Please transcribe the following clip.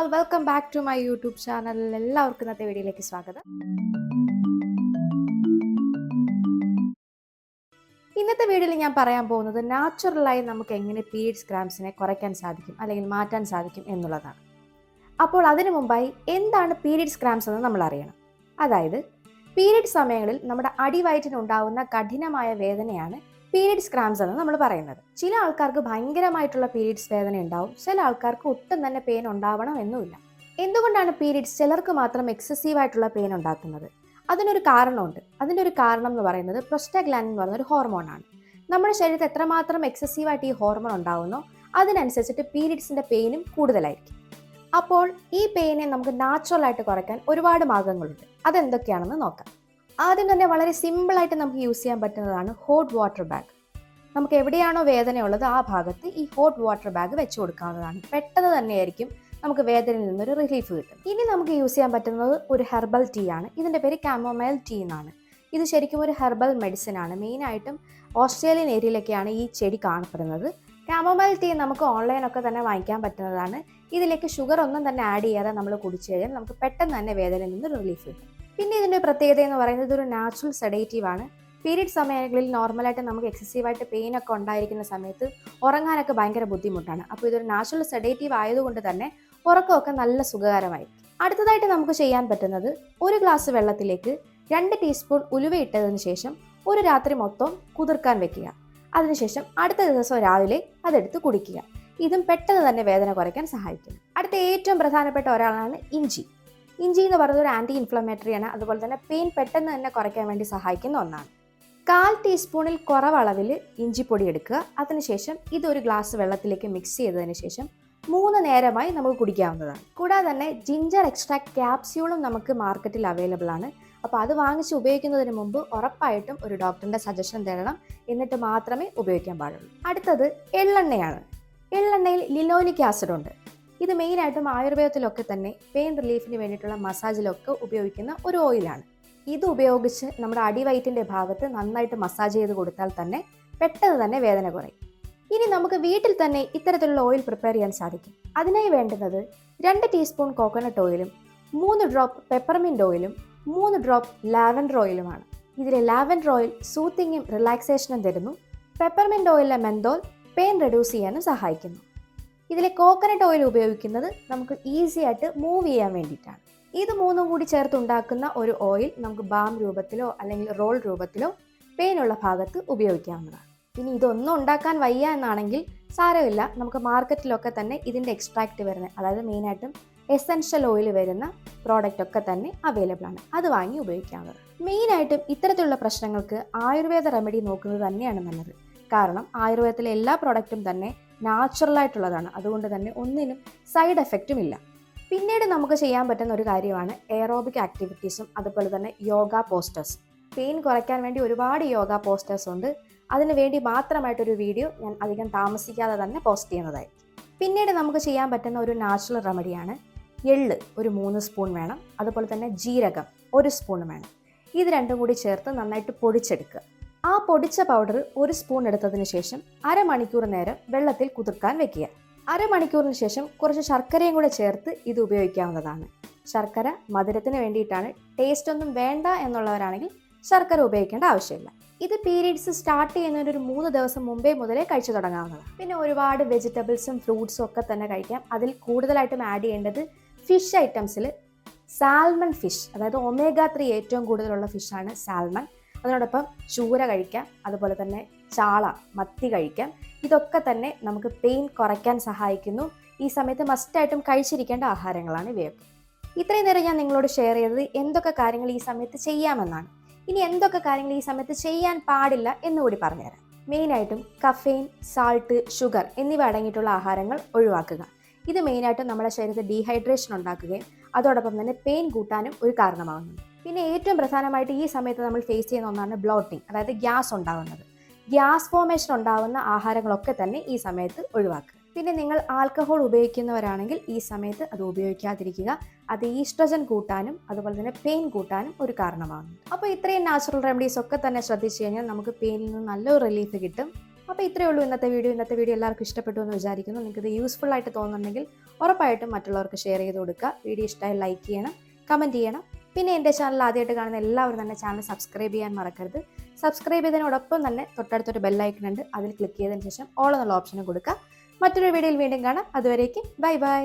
All welcome back to my YouTube channel എല്ലാവർക്കും ഇന്നത്തെ വീഡിയോയിലേക്ക് സ്വാഗതം. ഇന്നത്തെ വീഡിയോയിൽ ഞാൻ പറയാൻ പോകുന്നത് നാച്ചുറലായി നമുക്ക് എങ്ങനെ പീരിയഡ്സ് ക്രാംസിനെ കുറയ്ക്കാൻ സാധിക്കും അല്ലെങ്കിൽ മാറ്റാൻ സാധിക്കും എന്നുള്ളതാണ്. അപ്പോൾ അതിനു മുമ്പായി എന്താണ് പീരീഡ്സ് ക്രാംസ് എന്ന് നമ്മൾ അറിയണം. അതായത് പീരീഡ് സമയങ്ങളിൽ നമ്മുടെ അടിവയറ്റിനുണ്ടാവുന്ന കഠിനമായ വേദനയാണ് പീരിയഡ്സ് ക്രാംസ് എന്ന് നമ്മൾ പറയുന്നത്. ചില ആൾക്കാർക്ക് ഭയങ്കരമായിട്ടുള്ള പീരിയഡ്സ് വേദന ഉണ്ടാവും. ചില ആൾക്കാർക്ക് ഒട്ടും തന്നെ പെയിൻ ഉണ്ടാവണം എന്നുമില്ല. എന്തുകൊണ്ടാണ് പീരിയഡ്സ് ചിലർക്ക് മാത്രം എക്സസീവ് ആയിട്ടുള്ള പെയിൻ ഉണ്ടാക്കുന്നത്? അതിനൊരു കാരണമുണ്ട്. അതിന്റെ ഒരു കാരണം എന്ന് പറയുന്നത് പ്രൊസ്റ്റഗ്ലാൻഡ് എന്ന് പറയുന്ന ഒരു ഹോർമോണാണ് നമ്മുടെ ശരീരത്തിൽ എത്രമാത്രം എക്സസീവായിട്ട് ഈ ഹോർമോൺ ഉണ്ടാവുന്നോ അതിനനുസരിച്ചിട്ട് പീരീഡ്സിന്റെ പെയിനും കൂടുതലായിരിക്കും. അപ്പോൾ ഈ പെയിനെ നമുക്ക് നാച്ചുറൽ ആയിട്ട് കുറയ്ക്കാൻ ഒരുപാട് മാർഗങ്ങളുണ്ട്. അതെന്തൊക്കെയാണെന്ന് നോക്കാം. ആദ്യം തന്നെ വളരെ സിമ്പിളായിട്ട് നമുക്ക് യൂസ് ചെയ്യാൻ പറ്റുന്നതാണ് ഹോട്ട് വാട്ടർ ബാഗ് നമുക്ക് എവിടെയാണോ വേദനയുള്ളത് ആ ഭാഗത്ത് ഈ ഹോട്ട് വാട്ടർ ബാഗ് വെച്ച് കൊടുക്കാവുന്നതാണ്. പെട്ടെന്ന് തന്നെയായിരിക്കും നമുക്ക് വേദനയിൽ നിന്നൊരു റിലീഫ് കിട്ടും. ഇനി നമുക്ക് യൂസ് ചെയ്യാൻ പറ്റുന്നത് ഒരു ഹെർബൽ ടീ ആണ്. ഇതിന്റെ പേര് കാമോമൈൽ ടീ എന്നാണ്. ഇത് ശരിക്കും ഒരു ഹെർബൽ മെഡിസിൻ ആണ്. മെയിനായിട്ടും ഓസ്ട്രേലിയൻ ഏരിയയിലൊക്കെയാണ് ഈ ചെടി കാണപ്പെടുന്നത്. കാമോമൈൽ ടീ നമുക്ക് ഓൺലൈനൊക്കെ തന്നെ വാങ്ങിക്കാൻ പറ്റുന്നതാണ്. ഇതിലേക്ക് ഷുഗർ ഒന്നും തന്നെ ആഡ് ചെയ്യാതെ നമ്മൾ കുടിച്ചു കഴിഞ്ഞാൽ നമുക്ക് പെട്ടെന്ന് തന്നെ വേദനയിൽ നിന്ന് റിലീഫ് കിട്ടും. പിന്നെ ഇതിന്റെ പ്രത്യേകത എന്ന് പറയുന്നത് ഒരു നാച്ചുറൽ സെഡേറ്റീവ് ആണ്. പീരീഡ് സമയങ്ങളിൽ നോർമലായിട്ട് നമുക്ക് എക്സസീവായിട്ട് പെയിൻ ഒക്കെ ഉണ്ടായിരിക്കുന്ന സമയത്ത് ഉറങ്ങാനൊക്കെ ഭയങ്കര ബുദ്ധിമുട്ടാണ്. അപ്പോൾ ഇതൊരു നാച്ചുറൽ സെഡേറ്റീവ് ആയതുകൊണ്ട് തന്നെ ഉറക്കമൊക്കെ നല്ല സുഖകരമായി അടുത്തതായിട്ട് നമുക്ക് ചെയ്യാൻ പറ്റുന്നത് ഒരു ഗ്ലാസ് വെള്ളത്തിലേക്ക് രണ്ട് ടീസ്പൂൺ ഉലുവ ഇട്ടതിന് ശേഷം ഒരു രാത്രി മൊത്തം കുതിർക്കാൻ വെക്കുക. അതിനുശേഷം അടുത്ത ദിവസം രാവിലെ അതെടുത്ത് കുടിക്കുക. ഇതും പെട്ടെന്ന് തന്നെ വേദന കുറയ്ക്കാൻ സഹായിക്കും. അടുത്ത ഏറ്റവും പ്രധാനപ്പെട്ട ഒരാളാണ് ഇഞ്ചി. ഇഞ്ചി എന്ന് പറയുന്നത് ഒരു ആന്റി ഇൻഫ്ലമേറ്ററി ആണ്. അതുപോലെ തന്നെ പെയിൻ പെട്ടെന്ന് തന്നെ കുറയ്ക്കാൻ വേണ്ടി സഹായിക്കുന്ന ഒന്നാണ്. കാൽ ടീസ്പൂണിൽ കുറവളവിൽ ഇഞ്ചിപ്പൊടി എടുക്കുക. അതിനുശേഷം ഇതൊരു ഗ്ലാസ് വെള്ളത്തിലേക്ക് മിക്സ് ചെയ്തതിന് ശേഷം മൂന്ന് നേരമായി നമുക്ക് കുടിക്കാവുന്നതാണ്. കൂടാതെ തന്നെ ജിഞ്ചർ എക്സ്ട്രാക്ട് ക്യാപ്സ്യൂളും നമുക്ക് മാർക്കറ്റിൽ അവൈലബിൾ ആണ്. അപ്പോൾ അത് വാങ്ങിച്ച് ഉപയോഗിക്കുന്നതിന് മുമ്പ് ഉറപ്പായിട്ടും ഒരു ഡോക്ടറിന്റെ സജഷൻ തരണം എന്നിട്ട് മാത്രമേ ഉപയോഗിക്കാൻ പാടുള്ളൂ. അടുത്തത് എള്ളെണ്ണയാണ്. എള്ളെണ്ണയിൽ ലിലോനിക് ആസിഡ് ഉണ്ട്. ഇത് മെയിനായിട്ടും ആയുർവേദത്തിലൊക്കെ തന്നെ പെയിൻ റിലീഫിന് വേണ്ടിയിട്ടുള്ള മസാജിലൊക്കെ ഉപയോഗിക്കുന്ന ഒരു ഓയിലാണ് ഇത് ഉപയോഗിച്ച് നമ്മുടെ അടിവയറ്റിന്റെ ഭാഗത്ത് നന്നായിട്ട് മസാജ് ചെയ്ത് കൊടുത്താൽ തന്നെ പെട്ടെന്ന് തന്നെ വേദന കുറയും. ഇനി നമുക്ക് വീട്ടിൽ തന്നെ ഇത്തരത്തിലുള്ള ഓയിൽ പ്രിപ്പയർ ചെയ്യാൻ സാധിക്കും. അതിനായി വേണ്ടുന്നത് രണ്ട് ടീസ്പൂൺ കോക്കനട്ട് ഓയിലും മൂന്ന് ഡ്രോപ്പ് പെപ്പർമിന്റ് ഓയിലും മൂന്ന് ഡ്രോപ്പ് ലാവൻഡർ ഓയിലുമാണ് ഇതിലെ ലാവൻഡർ ഓയിൽ സൂത്തിങ്ങും റിലാക്സേഷനും തരുന്നു. പെപ്പർമിന്റ് ഓയിലിലെ മെന്തോൾ പെയിൻ റെഡ്യൂസ് ചെയ്യാനും സഹായിക്കുന്നു. ഇതിലെ കോക്കനട്ട് ഓയിൽ ഉപയോഗിക്കുന്നത് നമുക്ക് ഈസി ആയിട്ട് മൂവ് ചെയ്യാൻ വേണ്ടിയിട്ടാണ്. ഇത് മൂന്നും കൂടി ചേർത്ത് ഉണ്ടാക്കുന്ന ഒരു ഓയിൽ നമുക്ക് ബാം രൂപത്തിലോ അല്ലെങ്കിൽ റോൾ രൂപത്തിലോ പെയിനുള്ള ഭാഗത്ത് ഉപയോഗിക്കാവുന്നതാണ്. ഇനി ഇതൊന്നും ഉണ്ടാക്കാൻ വയ്യ എന്നാണെങ്കിൽ സാരമില്ല. നമുക്ക് മാർക്കറ്റിലൊക്കെ തന്നെ ഇതിന്റെ എക്സ്ട്രാക്റ്റ് വരുന്ന അതായത് മെയിനായിട്ടും എസെൻഷ്യൽ ഓയിൽ വരുന്ന പ്രോഡക്റ്റ് ഒക്കെ തന്നെ അവൈലബിൾ ആണ്. അത് വാങ്ങി ഉപയോഗിക്കാവുന്നത് മെയിനായിട്ടും ഇത്തരത്തിലുള്ള പ്രശ്നങ്ങൾക്ക് ആയുർവേദ റെമഡി നോക്കുന്നത് തന്നെയാണ് നല്ലത്. കാരണം ആയുർവേദത്തിലെ എല്ലാ പ്രോഡക്റ്റും തന്നെ നാച്ചുറൽ ആയിട്ടുള്ളതാണ്. അതുകൊണ്ട് തന്നെ ഒന്നിനും സൈഡ് എഫക്റ്റും ഇല്ല. പിന്നീട് നമുക്ക് ചെയ്യാൻ പറ്റുന്ന ഒരു കാര്യമാണ് എയറോബിക് ആക്ടിവിറ്റീസും അതുപോലെ തന്നെ യോഗ പോസ്റ്റേഴ്സ് പെയിൻ കുറയ്ക്കാൻ വേണ്ടി ഒരുപാട് യോഗ പോസ്റ്റേഴ്സ് ഉണ്ട്. അതിന് വേണ്ടി മാത്രമായിട്ടൊരു വീഡിയോ ഞാൻ അധികം താമസിക്കാതെ തന്നെ പോസ്റ്റ് ചെയ്യുന്നതായി പിന്നീട് നമുക്ക് ചെയ്യാൻ പറ്റുന്ന ഒരു നാച്ചുറൽ റെമഡിയാണ് എള്ള് ഒരു മൂന്ന് സ്പൂൺ വേണം. അതുപോലെ തന്നെ ജീരകം ഒരു സ്പൂൺ വേണം. ഇത് രണ്ടും കൂടി ചേർത്ത് നന്നായിട്ട് പൊടിച്ചെടുക്കുക. ആ പൊടിച്ച പൗഡർ ഒരു സ്പൂൺ എടുത്തതിന് ശേഷം അരമണിക്കൂർ നേരം വെള്ളത്തിൽ കുതിർക്കാൻ വെക്കുക. അരമണിക്കൂറിന് ശേഷം കുറച്ച് ശർക്കരയും കൂടെ ചേർത്ത് ഇത് ഉപയോഗിക്കാവുന്നതാണ്. ശർക്കര മധുരത്തിന് വേണ്ടിയിട്ടാണ്. ടേസ്റ്റ് ഒന്നും വേണ്ട എന്നുള്ളവരാണെങ്കിൽ ശർക്കര ഉപയോഗിക്കേണ്ട ആവശ്യമില്ല. ഇത് പീരീഡ്സ് സ്റ്റാർട്ട് ചെയ്യുന്നതിന് ഒരു മൂന്ന് ദിവസം മുമ്പേ മുതലേ കഴിച്ചു തുടങ്ങാവുന്നതാണ്. പിന്നെ ഒരുപാട് വെജിറ്റബിൾസും ഫ്രൂട്ട്സും ഒക്കെ തന്നെ കഴിക്കാം. അതിൽ കൂടുതലായിട്ടും ആഡ് ചെയ്യേണ്ടത് ഫിഷ് ഐറ്റംസിൽ സാൽമൺ ഫിഷ് അതായത് ഒമേഗ ത്രീ ഏറ്റവും കൂടുതലുള്ള ഫിഷാണ് സാൽമൺ അതിനോടൊപ്പം ചൂര കഴിക്കാം അതുപോലെ തന്നെ ചാള മത്തി കഴിക്കാം. ഇതൊക്കെ തന്നെ നമുക്ക് പെയിൻ കുറയ്ക്കാൻ സഹായിക്കുന്നു. ഈ സമയത്ത് മസ്റ്റായിട്ടും കഴിച്ചിരിക്കേണ്ട ആഹാരങ്ങളാണ് ഇവയൊക്കെ. ഇത്രയും നേരം ഞാൻ നിങ്ങളോട് ഷെയർ ചെയ്തത് എന്തൊക്കെ കാര്യങ്ങൾ ഈ സമയത്ത് ചെയ്യാമെന്നാണ്. ഇനി എന്തൊക്കെ കാര്യങ്ങൾ ഈ സമയത്ത് ചെയ്യാൻ പാടില്ല എന്നുകൂടി പറഞ്ഞുതരാം. മെയിനായിട്ടും കഫെയിൻ സാൾട്ട് ഷുഗർ എന്നിവ അടങ്ങിയിട്ടുള്ള ആഹാരങ്ങൾ ഒഴിവാക്കുക. ഇത് മെയിനായിട്ടും നമ്മുടെ ശരീരത്തിൽ ഡീഹൈഡ്രേഷൻ ഉണ്ടാക്കുകയും അതോടൊപ്പം തന്നെ പെയിൻ കൂട്ടാനും ഒരു കാരണമാകുന്നുണ്ട്. പിന്നെ ഏറ്റവും പ്രധാനമായിട്ട് ഈ സമയത്ത് നമ്മൾ ഫേസ് ചെയ്യുന്ന ഒന്നാണ് ബ്ലോട്ടിംഗ് അതായത് ഗ്യാസ് ഉണ്ടാകുന്നത്. ഗ്യാസ് ഫോമേഷൻ ഉണ്ടാകുന്ന ആഹാരങ്ങളൊക്കെ തന്നെ ഈ സമയത്ത് ഒഴിവാക്കുക. പിന്നെ നിങ്ങൾ ആൽക്കഹോൾ ഉപയോഗിക്കുന്നവരാണെങ്കിൽ ഈ സമയത്ത് അത് ഉപയോഗിക്കാതിരിക്കുക. അത് ഈസ്ട്രജൻ കൂട്ടാനും അതുപോലെ തന്നെ പെയിൻ കൂട്ടാനും ഒരു കാരണമാകുന്നു. അപ്പോൾ ഇത്രയും നാച്ചുറൽ റെമഡീസ് ഒക്കെ തന്നെ ശ്രദ്ധിച്ചു കഴിഞ്ഞാൽ നമുക്ക് പെയിനിൽ നിന്ന് നല്ലൊരു റിലീഫ് കിട്ടും. അപ്പോൾ ഇത്രയേ ഉള്ളൂ ഇന്നത്തെ വീഡിയോ ഇന്നത്തെ വീഡിയോ എല്ലാവർക്കും ഇഷ്ടപ്പെട്ടു എന്ന് വിചാരിക്കുന്നു. നിങ്ങൾക്ക് ഇത് യൂസ്ഫുൾ ആയിട്ട് തോന്നുന്നുണ്ടെങ്കിൽ ഉറപ്പായിട്ടും മറ്റുള്ളവർക്ക് ഷെയർ ചെയ്ത് കൊടുക്കുക. വീഡിയോ ഇഷ്ടമായി ലൈക്ക് ചെയ്യണം കമന്റ് ചെയ്യണം. പിന്നെ എന്റെ ചാനൽ ആദ്യമായിട്ട് കാണുന്ന എല്ലാവരും തന്നെ ചാനൽ സബ്സ്ക്രൈബ് ചെയ്യാൻ മറക്കരുത്. സബ്സ്ക്രൈബ് ചെയ്തതിനോടൊപ്പം തന്നെ തൊട്ടടുത്തൊരു ബെല്ലൈക്കൺ ഉണ്ട്. അതിൽ ക്ലിക്ക് ചെയ്തതിന് ശേഷം ഓൾ എന്നുള്ള ഓപ്ഷനും കൊടുക്കുക. മറ്റൊരു വീഡിയോയിൽ വീണ്ടും കാണാം. അതുവരേക്കും ബൈ ബൈ